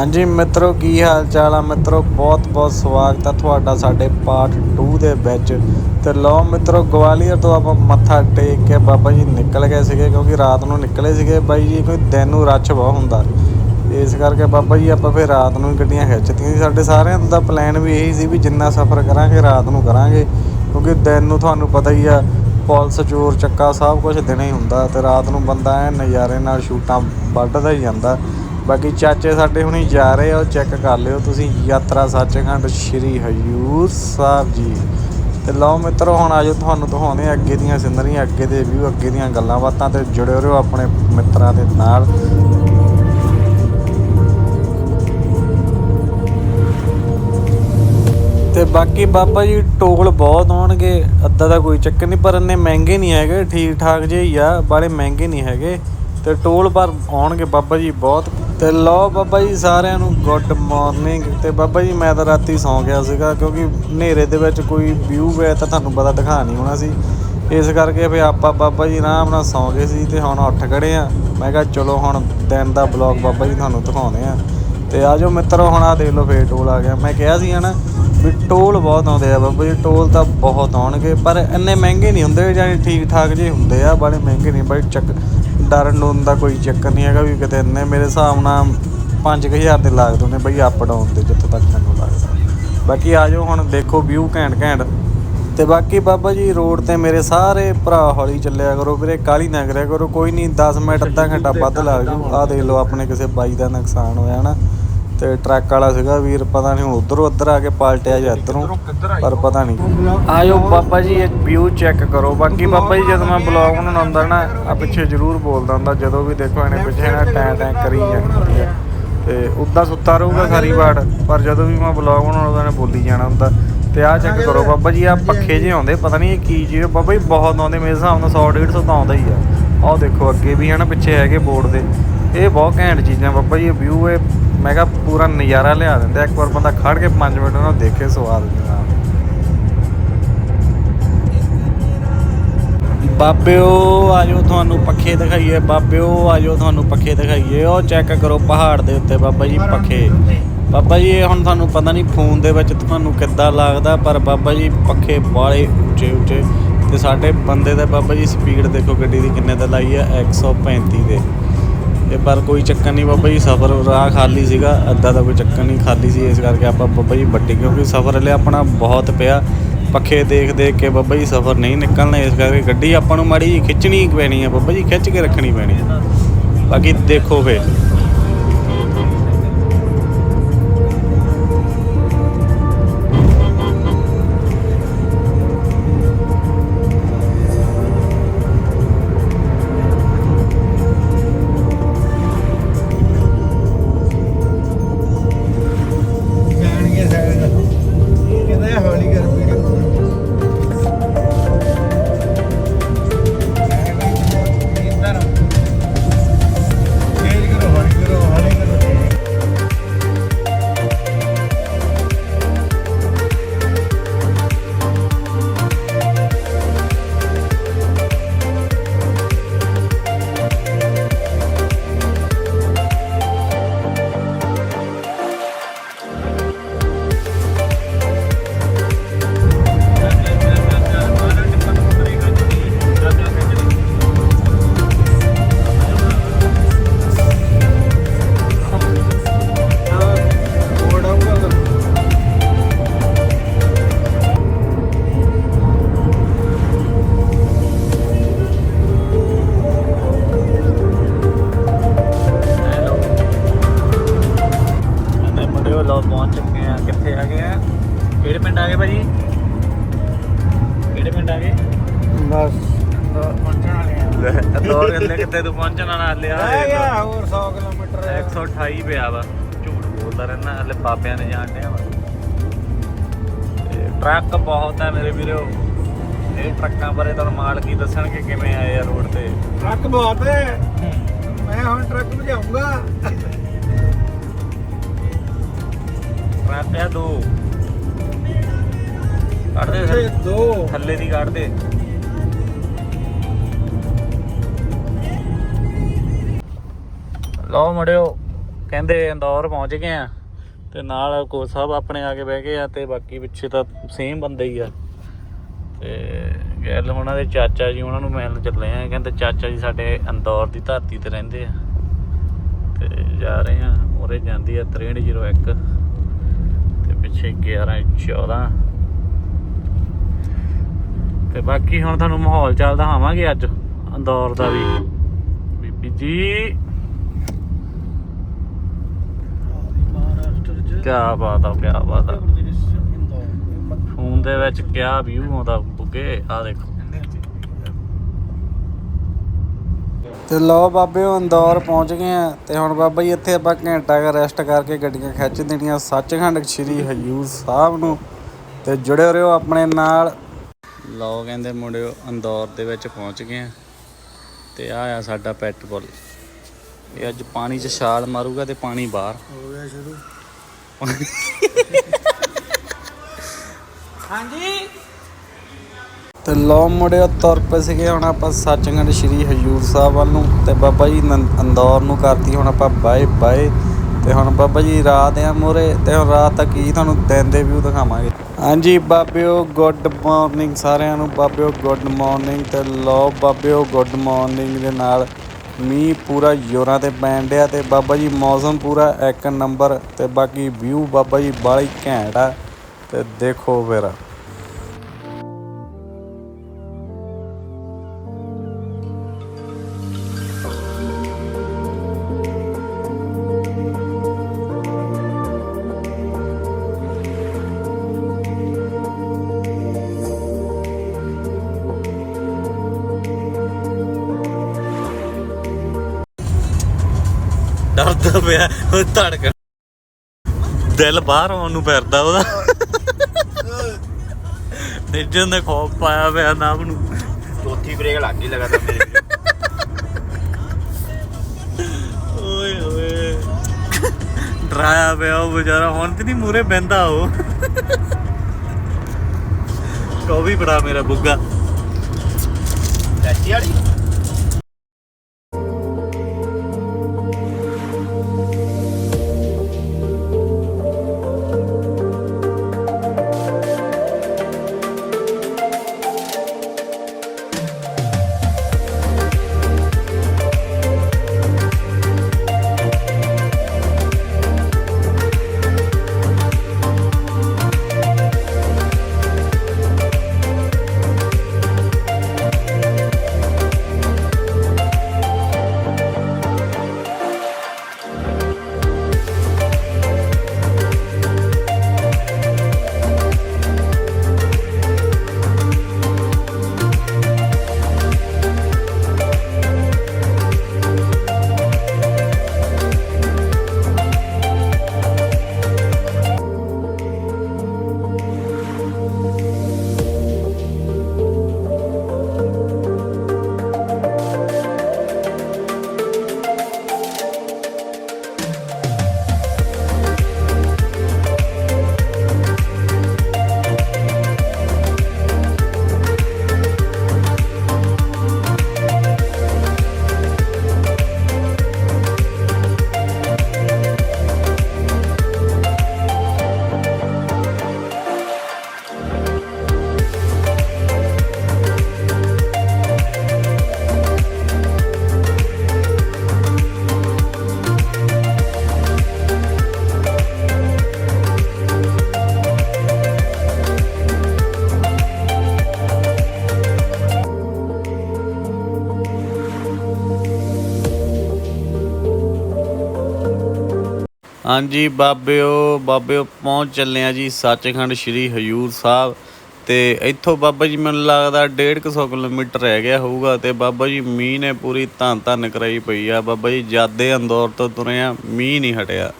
ਹਾਂਜੀ ਮਿੱਤਰੋ, ਕੀ ਹਾਲ ਚਾਲ ਆ? ਮਿੱਤਰੋ ਬਹੁਤ ਬਹੁਤ ਸਵਾਗਤ ਆ ਤੁਹਾਡਾ ਸਾਡੇ ਪਾਰਟ 2 ਦੇ ਵਿੱਚ। ਤੇ ਲਓ ਮਿੱਤਰੋ, ਗਵਾਲੀਅਰ ਤੋਂ ਆਪਾਂ ਮੱਥਾ ਟੇਕ ਕੇ ਬਾਬਾ ਜੀ ਨਿਕਲ ਗਏ ਸੀਗੇ, ਕਿਉਂਕਿ ਰਾਤ ਨੂੰ ਨਿਕਲੇ ਸੀਗੇ। ਬਾਈ ਜੀ, ਕੋਈ ਦਿਨ ਨੂੰ ਰੱਛ ਬਹੁਤ ਹੁੰਦਾ। ਇਸ ਕਰਕੇ ਬਾਬਾ ਜੀ, ਆਪਾਂ ਫਿਰ ਰਾਤ ਨੂੰ ਹੀ ਗੱਡੀਆਂ ਖਿੱਚਤੀਆਂ ਸੀ। ਸਾਡੇ ਸਾਰਿਆਂ ਦਾ ਪਲਾਨ ਵੀ ਇਹੀ ਸੀ ਵੀ ਜਿੰਨਾ ਸਫ਼ਰ ਕਰਾਂਗੇ, ਰਾਤ ਨੂੰ ਕਰਾਂਗੇ। ਕਿਉਂਕਿ ਦਿਨ ਨੂੰ ਤੁਹਾਨੂੰ ਪਤਾ ਹੀ ਆ, ਪੁਲਿਸ, ਚੋਰ, ਚੱਕਾ ਸਭ ਕੁਝ ਦਿਨੇ ਹੀ ਹੁੰਦਾ। ਤੇ ਰਾਤ ਨੂੰ ਬੰਦਾ ਐ ਨਜ਼ਾਰੇ ਨਾਲ ਸ਼ੂਟਾਂ ਵੱਢਦਾ ਹੀ ਜਾਂਦਾ। ਬਾਕੀ ਚਾਚੇ ਸਾਡੇ ਹੁਣੀ ਜਾ ਰਹੇ ਆ ਚੈੱਕ ਕਰ ਲਿਓ, ਤੁਸੀਂ ਯਾਤਰਾ ਸੱਚਖੰਡ ਸ਼੍ਰੀ ਹਜੂਰ ਸਾਹਿਬ ਜੀ। ਤੇ ਲਓ ਮਿੱਤਰੋ, ਹੁਣ ਆਜੋ ਤੁਹਾਨੂੰ ਦਿਖਾਉਂਦੇ ਅੱਗੇ ਦੀਆਂ ਸਿਨਰੀਆਂ, ਅੱਗੇ ਦੇ ਵਿਊ ਅੱਗੇ ਦੀਆਂ ਗੱਲਾਂ ਬਾਤਾਂ ਤੇ ਜੁੜੇ ਰਹੋ ਆਪਣੇ ਮਿੱਤਰਾਂ ਦੇ ਨਾਲ। ਤੇ ਬਾਕੀ ਬਾਬਾ ਜੀ ਟੋਲ ਬਹੁਤ ਆਉਣਗੇ, ਅੱਧਾ ਦਾ ਕੋਈ ਚੱਕਰ ਨਹੀਂ, ਪਰ ਇੰਨੇ ਮਹਿੰਗੇ ਨਹੀਂ ਹੈਗੇ ਠੀਕ ਠਾਕ ਜਿਹੇ ਹੀ ਆ, ਬਾਲੇ ਮਹਿੰਗੇ ਨਹੀਂ ਹੈਗੇ। ਤੇ ਟੋਲ ਪਰ ਆਉਣਗੇ ਬਾਬਾ ਜੀ ਬਹੁਤ। ਤੇ ਲਓ ਬਾਬਾ ਜੀ ਸਾਰਿਆਂ ਨੂੰ ਗੁੱਡ ਮਾਰਨਿੰਗ ਤੇ ਬਾਬਾ ਜੀ ਮੈਂ ਤਾਂ ਰਾਤੀ ਸੌਂ ਗਿਆ ਸੀਗਾ ਕਿਉਂਕਿ ਹਨੇਰੇ ਦੇ ਵਿੱਚ ਕੋਈ ਵਿਊ ਹੈ ਤਾਂ ਤੁਹਾਨੂੰ ਪਤਾ ਦਿਖਾ ਨਹੀਂ ਹੋਣਾ ਸੀ। ਇਸ ਕਰਕੇ ਫਿਰ ਆਪਾਂ ਬਾਬਾ ਜੀ ਆਰਾਮ ਨਾਲ ਸੌਂ ਗਏ ਸੀ ਤੇ ਹੁਣ ਉੱਠ ਖੜੇ ਆ ਮੈਂ ਕਿਹਾ ਚਲੋ ਹੁਣ ਦਿਨ ਦਾ ਬਲੌਗ ਬਾਬਾ ਜੀ ਤੁਹਾਨੂੰ ਦਿਖਾਉਂਦੇ ਆ ਤੇ ਆਜੋ ਮਿੱਤਰੋ, ਹੁਣ ਆ ਦੇਖ ਲਓ ਫੇਰ ਟੋਲ ਆ ਗਿਆ। ਮੈਂ ਕਿਹਾ ਸੀ ਹਨਾ ਵੀ ਟੋਲ ਬਹੁਤ ਆਉਂਦੇ ਆ ਬਾਬਾ ਜੀ, ਟੋਲ ਤਾਂ ਬਹੁਤ ਆਉਣਗੇ। ਪਰ ਇੰਨੇ ਮਹਿੰਗੇ ਨਹੀਂ ਹੁੰਦੇ ਜਾਨੀ ਠੀਕ ਠਾਕ ਜੇ ਹੁੰਦੇ ਆ ਬੜੇ ਮਹਿੰਗੇ ਨਹੀਂ। ਬਾਈ ਚੱਕ ਡਰਨ ਡਰਨ ਦਾ ਕੋਈ ਚੱਕਰ ਨਹੀਂ ਹੈਗਾ ਵੀ ਕਿਤੇ ਇੰਨੇ ਮੇਰੇ ਹਿਸਾਬ ਨਾਲ 5000 ਦੇ ਲੱਗਦੇ ਨੇ ਬਈ ਅਪ ਡਾਊਨ 'ਤੇ ਜਿੱਥੇ ਤੱਕ ਮੈਨੂੰ ਲੱਗਦਾ। ਬਾਕੀ ਆਜੋ ਹੁਣ ਦੇਖੋ ਵਿਊ ਘੈਂਟ ਘੈਂਟ। ਤੇ ਬਾਕੀ ਬਾਬਾ ਜੀ ਰੋਡ ਤੇ ਮੇਰੇ ਸਾਰੇ ਭਰਾ ਹੌਲੀ ਚੱਲਿਆ ਕਰੋ ਵੀਰੇ ਕਾਲੀ ਨਾ ਕਰਿਆ ਕਰੋ, ਕੋਈ ਨਹੀਂ 10 ਮਿੰਟ, ਅੱਧਾ ਘੰਟਾ ਵੱਧ ਲੱਗ ਜੂ ਆਹ ਦੇਖ ਲਓ ਆਪਣੇ ਕਿਸੇ ਬਾਈ ਦਾ ਨੁਕਸਾਨ ਹੋਇਆ ਨਾ। ਤੇ ਟਰੱਕ ਵਾਲਾ ਸੀਗਾ ਵੀਰ ਪਤਾ ਨਹੀਂ ਹੁਣ ਉਧਰੋਂ ਉੱਧਰ ਆ ਕੇ ਪਲਟਿਆ ਜਾਂ ਇੱਧਰੋਂ ਪਰ ਪਤਾ ਨਹੀਂ ਆਜੋ ਬਾਬਾ ਜੀ ਇਹ ਵਿਊ ਚੈੱਕ ਕਰੋ। ਬਾਕੀ ਬਾਬਾ ਜੀ ਜਦੋਂ ਮੈਂ ਬਲੌਗ ਬਣਾਉਂਦਾ ਨਾ ਆ ਪਿੱਛੇ ਜ਼ਰੂਰ ਬੋਲਦਾ ਹੁੰਦਾ ਜਦੋਂ ਵੀ ਦੇਖੋ ਇਹਨੇ ਪਿੱਛੇ ਨਾ ਟੈਂ ਟੈਂ ਕਰੀ ਜਾਂਦੀ ਹੈ ਤੇ ਉੱਦਾਂ ਸੁੱਤਾ ਰਹੂਗਾ ਸਾਰੀ ਵਾਰ ਪਰ ਜਦੋਂ ਵੀ ਮੈਂ ਬਲੌਗ ਬਣਾਉਂਦਾ ਨੇ ਬੋਲੀ ਜਾਣਾ ਹੁੰਦਾ। ਤੇ ਆਹ ਚੈੱਕ ਕਰੋ ਬਾਬਾ ਜੀ ਆ ਪੱਖੇ ਜੇ ਆਉਂਦੇ ਪਤਾ ਨਹੀਂ ਇਹ ਕੀ ਚੀਜ਼ ਬਾਬਾ ਜੀ ਬਹੁਤ ਆਉਂਦੇ ਮੇਰੇ ਹਿਸਾਬ ਨਾਲ 100 150 ਤਾਂ ਆਉਂਦਾ ਹੀ ਆ। ਆਹ ਦੇਖੋ ਅੱਗੇ ਵੀ ਹੈ ਨਾ ਪਿੱਛੇ ਹੈਗੇ ਬੋਰਡ ਦੇ। ਇਹ ਬਹੁਤ ਘੈਂਟ ਚੀਜ਼ਾਂ ਬਾਬਾ ਜੀ ਇਹ ਵਿਊ ਇਹ ਮੈਂ ਕਿਹਾ ਪੂਰਾ ਨਜ਼ਾਰਾ ਲਿਆ ਦਿੰਦਾ ਇੱਕ ਵਾਰ ਬੰਦਾ ਖੜ ਕੇ 5 ਮਿੰਟ ਉਹਨਾਂ ਦੇਖੇ, ਸਵਾਦ ਨਾਲ। ਬਾਬਿਓ ਆਜੋ ਤੁਹਾਨੂੰ ਪੱਖੇ ਦਿਖਾਈਏ। ਬਾਬਿਓ ਆਜੋ ਤੁਹਾਨੂੰ ਪੱਖੇ ਦਿਖਾਈਏ। ਉਹ ਚੈੱਕ ਕਰੋ ਪਹਾੜ ਦੇ ਉੱਤੇ ਬਾਬਾ ਜੀ ਪੱਖੇ। ਬਾਬਾ ਜੀ, ਇਹ ਹੁਣ ਤੁਹਾਨੂੰ ਪਤਾ ਨਹੀਂ ਫੋਨ ਦੇ ਵਿੱਚ ਤੁਹਾਨੂੰ ਕਿੱਦਾਂ ਲੱਗਦਾ, ਪਰ ਬਾਬਾ ਜੀ ਪੱਖੇ ਬਾਲੇ ਉੱਚੇ ਉੱਚੇ। ਤੇ ਸਾਡੇ ਬੰਦੇ ਦਾ ਬਾਬਾ ਜੀ ਸਪੀਡ ਦੇਖੋ ਗੱਡੀ ਦੀ ਕਿੰਨੇ ਦਾ ਲਾਈ ਆ? 135 ਦੇ। ਇਹ ਪਰ ਕੋਈ ਚੱਕਰ ਨਹੀਂ ਬਾਬਾ ਜੀ, ਸਫ਼ਰ ਰਾਹ ਖਾਲੀ ਸੀਗਾ, ਅੱਧਾ ਦਾ ਕੋਈ ਚੱਕਰ ਨਹੀਂ, ਖਾਲੀ ਸੀ, ਇਸ ਕਰਕੇ ਆਪਾਂ ਬਾਬਾ ਜੀ ਵੱਡੇ, ਕਿਉਂਕਿ ਸਫ਼ਰ ਹਲੇ ਆਪਣਾ ਬਹੁਤ ਪਿਆ। ਪੱਖੇ ਦੇਖ ਦੇਖ ਕੇ ਬਾਬਾ ਜੀ ਸਫ਼ਰ ਨਹੀਂ ਨਿਕਲਣਾ, ਇਸ ਕਰਕੇ ਗੱਡੀ ਆਪਾਂ ਨੂੰ ਮਾੜੀ ਜਿਹੀ ਖਿੱਚਣੀ ਪੈਣੀ ਹੈ, ਬਾਬਾ ਜੀ ਖਿੱਚ ਕੇ ਰੱਖਣੀ ਪੈਣੀ ਹੈ। ਬਾਕੀ ਦੇਖੋ ਫੇ ਕਿੱਥੇ ਤੂੰ ਪਹੁੰਚਣਾ ਨਾ ਲਿਆ ਰਹਿ ਗਿਆ ਹੋਰ 100 ਕਿਲੋਮੀਟਰ। 128 ਪਿਆ ਵਾ। ਝੂਠ ਬੋਲਦਾ ਰਹਿਣਾ ਹਲੇ ਬਾਬਿਆਂ ਨੇ ਜਾਣਦੇ ਆ ਟਰੱਕ ਬਹੁਤ ਹੈ ਮੇਰੇ ਵੀਰੋ। ਇਹ ਟਰੱਕਾਂ ਬਾਰੇ ਤੁਹਾਨੂੰ ਮਾਲਕੀ ਦੱਸਣਗੇ ਕਿਵੇਂ ਆਏ ਆ ਰੋਡ ਤੇ। ਟਰੱਕ ਬਹੁਤ ਹੈ। ਮੈਂ ਹੁਣ ਟਰੱਕ ਭਜਾਉਂਗਾ ਟਰੱਕ ਆ ਦੋ। ਕੱਢ ਦੇ। ਥੱਲੇ ਦੀ ਕੱਢ ਦੇ। ਲਓ ਮੜਿਓ, ਕਹਿੰਦੇ ਇੰਦੌਰ ਪਹੁੰਚ ਗਏ ਆ ਤੇ ਨਾਲ ਕੋਚ ਸਾਹਿਬ ਆਪਣੇ ਆ ਕੇ ਬਹਿ ਗਏ ਆ ਤੇ ਬਾਕੀ ਪਿੱਛੇ ਤਾਂ ਸੇਮ ਬੰਦੇ ਹੀ ਆ। ਤੇ ਗੱਲ ਉਹਨਾਂ ਦੇ ਚਾਚਾ ਜੀ, ਉਹਨਾਂ ਨੂੰ ਮਿਲਣ ਚੱਲੇ ਆ। ਕਹਿੰਦੇ ਚਾਚਾ ਜੀ ਸਾਡੇ ਇੰਦੌਰ ਦੀ ਧਰਤੀ ਤੇ ਰਹਿੰਦੇ ਆ। ਤੇ ਜਾ ਰਹੇ ਆ, ਉਰੇ ਜਾਂਦੀ ਆ 6301 ਤੇ ਪਿੱਛੇ 1114 ਤੇ ਬਾਕੀ ਹੁਣ ਤੁਹਾਨੂੰ ਮਾਹੌਲ ਚੱਲਦਾ ਦਿਖਾਵਾਂਗੇ ਅੱਜ, ਇੰਦੌਰ ਦਾ ਵੀ। ਬੀਬੀ ਜੀ ਮਹਾਰਾਸ਼ਟਰ ਚ ਕੀ ਬਾਤ ਆ ਕੀ ਬਾਤ ਆ। ਫੋਨ ਦੇ ਵਿੱਚ ਕਿਆ ਵਿਊ ਆਉਂਦਾ ਬੁੱਗੇ ਆ ਦੇਖੋ। ਤੇ ਲਓ ਬਾਬੇ ਉਹ ਇੰਦੌਰ ਪਹੁੰਚ ਗਏ ਆ। ਤੇ ਹੁਣ ਬਾਬਾ ਜੀ ਇੱਥੇ ਆਪਾਂ ਘੰਟਾ ਕੁ ਰੈਸਟ ਕਰਕੇ ਗੱਡੀਆਂ ਖਿੱਚ ਦੇਣੀਆਂ। ਸੱਚਖੰਡ ਸ੍ਰੀ ਹਜੂਰ ਸਾਹਿਬ ਨੂੰ। ਤੇ ਜੁੜੇ ਰਹੋ ਆਪਣੇ ਨਾਲ। ਲਓ ਕਹਿੰਦੇ ਮੁੰਡਿਓ ਇੰਦੌਰ ਦੇ ਵਿੱਚ ਪਹੁੰਚ ਗਏ ਆ। ਤੇ ਆ ਆ ਸਾਡਾ ਪੈਟਰੋਲ ਇਹ ਅੱਜ ਪਾਣੀ 'ਚ ਛਾਲ ਮਾਰੂਗਾ ਤੇ ਪਾਣੀ ਬਾਹਰ। ਹੋ ਗਿਆ ਸ਼ੁਰੂ। ਤੇ ਲੋ ਮੁੜਿਓ ਤੁਰ ਪਏ ਸੀਗੇ, ਹੁਣ ਆਪਾਂ ਸੱਚਖੰਡ ਸ੍ਰੀ ਹਜੂਰ ਸਾਹਿਬ ਵੱਲ ਨੂੰ ਤੇ ਬਾਬਾ ਜੀ ਅੰਦੌਰ ਨੂੰ ਕਰਤੀ, ਹੁਣ ਆਪਾਂ ਬਾਏ ਬਾਏ। ਤੇ ਹੁਣ ਬਾਬਾ ਜੀ ਰਾਤ ਆ ਮੋਰੇ, ਤੇ ਹੁਣ ਰਾਤ ਤੱਕ ਹੀ ਤੁਹਾਨੂੰ ਦਿਨ ਦੇ ਵਿਊ ਦਿਖਾਵਾਂਗੇ। ਹਾਂਜੀ, ਬਾਬਿਓ ਗੁੱਡ ਮਾਰਨਿੰਗ ਸਾਰਿਆਂ ਨੂੰ, ਬਾਬਿਓ ਗੁੱਡ ਮਾਰਨਿੰਗ ਤੇ ਲੋ ਬਾਬਿਓ ਗੁੱਡ ਮਾਰਨਿੰਗ ਦੇ ਨਾਲ। ਮੀਂਹ ਪੂਰਾ ਜ਼ੋਰਾਂ ਤੇ ਪੈਣ ਡਿਆ ਤੇ ਬਾਬਾ ਜੀ, ਮੌਸਮ ਪੂਰਾ ਇੱਕ ਨੰਬਰ ਤੇ ਬਾਕੀ ਵਿਊ ਬਾਬਾ ਜੀ ਬਾਲੀ ਘੈਂਟ ਆ ਤੇ ਦੇਖੋ ਫਿਰ। ਡਰਦਾ ਪਿਆ ਉਹ ਧੜਕ। ਦਿਲ ਬਾਹਰ ਆਉਣ ਨੂੰ ਫਿਰਦਾ ਉਹਦਾ। ਨਿੱਜਣ ਦਾ ਖੌਫ ਪਾਇਆ ਪਿਆ ਨਾਮ ਨੂੰ। ਚੌਥੀ ਬ੍ਰੇਕ ਲੱਗ ਗਈ ਲਗਾਤਾਰ ਮੇਰੇ ਓਏ ਹੋਏ। ਡਰਾਇਆ ਪਿਆ ਉਹ ਵਿਚਾਰਾ ਹੁਣ ਤੇ ਨਹੀਂ ਮੂਰੇ ਬੈੰਦਾ ਉਹ। ਵੀ ਬੜਾ ਮੇਰਾ ਬੁੱਗਾ। ਚਾਚੀ ਵਾਲੀ? ਹਾਂਜੀ, ਬਾਬਿਓ ਬਾਬਿਓ, ਪਹੁੰਚ ਚੱਲੇ ਆ ਜੀ, ਸੱਚਖੰਡ ਸ੍ਰੀ ਹਜੂਰ ਸਾਹਿਬ। ਤੇ ਇੱਥੋਂ ਬਾਬਾ ਜੀ, ਮੈਨੂੰ ਲੱਗਦਾ 150 ਕਿਲੋਮੀਟਰ ਰਹਿ ਗਿਆ ਹੋਊਗਾ ਤੇ ਬਾਬਾ ਜੀ, ਮੀਂਹ ਨੇ ਪੂਰੀ ਧੰਨ ਧੰਨ ਕਰਾਈ ਪਈ ਆ। ਬਾਬਾ ਜੀ, ਜਾਦੇ ਅੰਦੌਰ ਤੋਂ ਤੁਰੇ ਆ ਮੀਂਹ ਨਹੀਂ ਹਟਿਆ।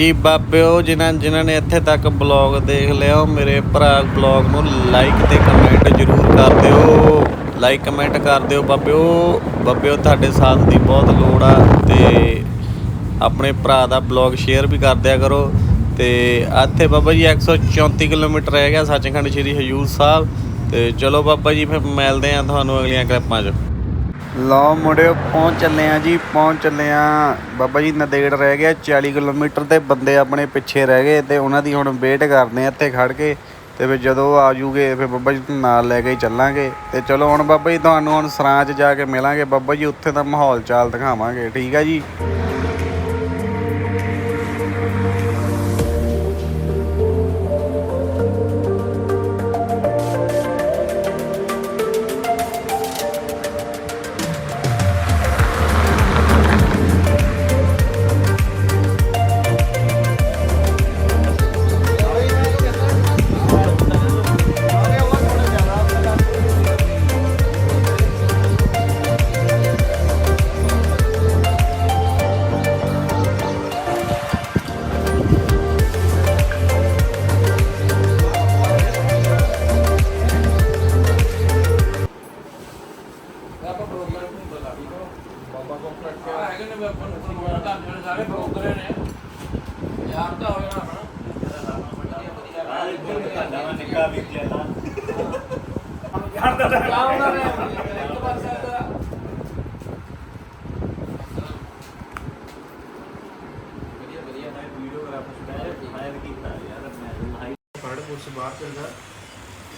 ਜੀ ਬਾਬਿਓ, ਜਿਨ੍ਹਾਂ ਜਿਨ੍ਹਾਂ ਨੇ ਇੱਥੇ ਤੱਕ ਬਲੌਗ ਦੇਖ ਲਿਆ ਉਹ ਮੇਰੇ ਭਰਾ ਬਲੌਗ ਨੂੰ ਲਾਈਕ ਤੇ ਕਮੈਂਟ ਜ਼ਰੂਰ ਕਰ ਦਿਓ। ਲਾਈਕ ਕਮੈਂਟ ਕਰ ਦਿਓ ਬਾਬਿਓ। ਬਾਬਿਓ, ਤੁਹਾਡੇ ਸਾਥ ਦੀ ਬਹੁਤ ਲੋੜ ਆ ਤੇ ਆਪਣੇ ਭਰਾ ਦਾ ਬਲੌਗ ਸ਼ੇਅਰ ਵੀ ਕਰ ਦਿਆ ਕਰੋ। ਤੇ ਇੱਥੇ ਬਾਬਾ ਜੀ 134 ਕਿਲੋਮੀਟਰ ਰਹਿ ਗਿਆ ਸੱਚਖੰਡ ਸ੍ਰੀ ਹਜੂਰ ਸਾਹਿਬ। ਤੇ ਚਲੋ ਬਾਬਾ ਜੀ, ਫਿਰ ਮਿਲਦੇ ਆ ਤੁਹਾਨੂੰ ਅਗਲੀਆਂ ਕਲਿੱਪਾਂ 'ਚ। ਲਓ ਮੁੰਡਿਓ, ਪਹੁੰਚ ਚੱਲੇ ਆ ਜੀ, ਪਹੁੰਚ ਚੱਲੇ ਆ। ਬਾਬਾ ਜੀ, ਨਦੇੜ ਰਹਿ ਗਿਆ 40 ਕਿਲੋਮੀਟਰ ਤੇ ਬੰਦੇ ਆਪਣੇ ਪਿੱਛੇ ਰਹਿ ਗਏ ਤੇ ਉਹਨਾਂ ਦੀ ਹੁਣ ਵੇਟ ਕਰਦੇ ਆ ਇੱਥੇ ਖੜ ਕੇ ਤੇ ਫਿਰ ਜਦੋਂ ਆ ਜੂਗੇ ਫਿਰ ਬਾਬਾ ਜੀ ਨਾਲ ਲੈ ਕੇ ਚੱਲਾਂਗੇ। ਤੇ ਚਲੋ ਹੁਣ ਬਾਬਾ ਜੀ, ਤੁਹਾਨੂੰ ਹੁਣ ਸਰਾਂ 'ਚ ਜਾ ਕੇ ਮਿਲਾਂਗੇ। ਬਾਬਾ ਜੀ, ਉੱਥੇ ਦਾ ਮਾਹੌਲ ਚਾਲ ਦਿਖਾਵਾਂਗੇ, ਠੀਕ ਆ ਜੀ?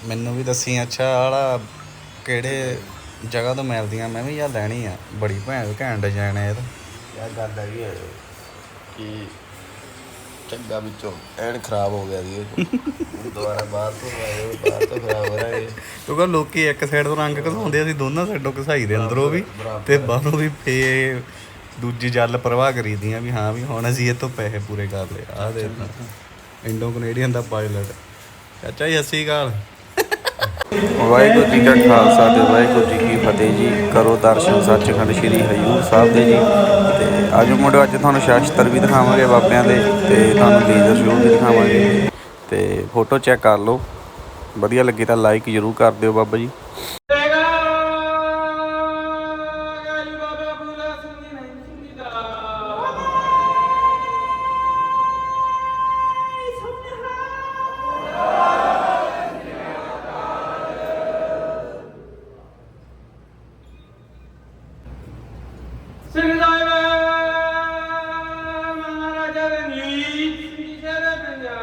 ਮੈਨੂੰ ਵੀ ਦੱਸੀ ਅੱਛਾ ਆਲਾ ਕਿਹੜੇ ਜਗ੍ਹਾ ਤੋਂ ਮਿਲਦੀਆਂ? ਮੈਂ ਵੀ ਯਾਰ ਲੈਣੀ ਆ। ਬੜੀ ਭੈਣ ਘੈਂਟ ਡਿਜ਼ਾਈਨ ਹੈ ਇਹਦਾ ਯਾਰ ਗੱਲ ਹੈਗੀ ਹੈ ਕਿ ਚੰਗਾ ਵਿੱਚੋਂ ਐਨ ਖਰਾਬ ਹੋ ਗਿਆ। ਹੁਣ ਦੁਬਾਰਾ ਬਾਹਰ ਤੋਂ ਆਏ ਬਾਹਰ ਤੋਂ ਖਰਾਬ ਹੋ ਰਿਹਾ ਇਹ। ਕਿਉਂਕਿ ਲੋਕੀ ਇੱਕ ਸਾਈਡ ਤੋਂ ਰੰਗ ਘਸਾਉਂਦੇ ਅਸੀਂ ਦੋਨਾਂ ਸਾਈਡੋਂ ਘਸਾਈ ਦੇ ਅੰਦਰੋਂ ਵੀ। ਤੇ ਬਾਹਰੋਂ ਵੀ ਫੇ ਦੂਜੀ ਜਲ ਪ੍ਰਵਾਹ ਕਰੀਦੀਆਂ ਵੀ ਹਾਂ ਵੀ ਹੁਣ ਅਸੀਂ ਇਹ ਤੋਂ ਪੈਸੇ ਪੂਰੇ ਕਰ ਲਏ ਆਹ ਦੇ ਇੰਡੋ ਕੈਨੇਡੀਅਨ ਦਾ ਪਾਇਲਟ ਚਾਚਾ ਜੀ ਸਤਿ ਅਕਾਲ। ਵਾਹਿਗੁਰੂ ਜੀ ਕਾ ਖਾਲਸਾ ਤੇ ਵਾਹਿਗੁਰੂ ਜੀ ਕੀ ਫਤਿਹ ਜੀ, ਕਰੋ ਦਰਸ਼ਨ, ਸੱਚਖੰਡ ਸ੍ਰੀ ਹਜੂਰ ਸਾਹਿਬ ਦੇ ਜੀ। ਤੇ ਅੱਜ ਮੁੰਡੇ ਅੱਜ ਤੁਹਾਨੂੰ ਸ਼ਾਸਤਰ ਵੀ ਦਿਖਾਵਾਂਗੇ ਬਾਬਿਆਂ ਦੇ ਤੇ ਤੁਹਾਨੂੰ ਲੇਜ਼ਰ ਸ਼ੋਅ ਵੀ ਦਿਖਾਵਾਂਗੇ। ਤੇ ਫੋਟੋ ਚੈੱਕ ਕਰ ਲਓ। ਵਧੀਆ ਲੱਗੀ ਤਾਂ ਲਾਈਕ ਜ਼ਰੂਰ ਕਰ ਦਿਓ Baba ji. Seni daima bana derim yiğit giderim ya.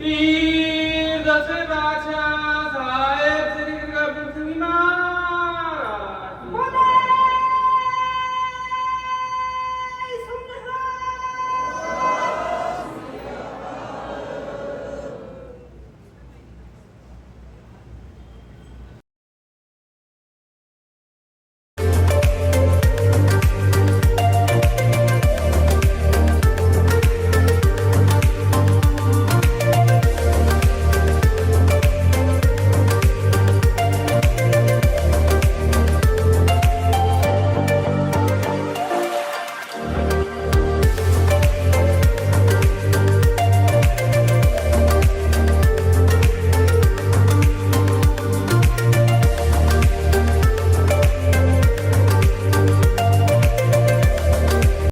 Bir de sebacım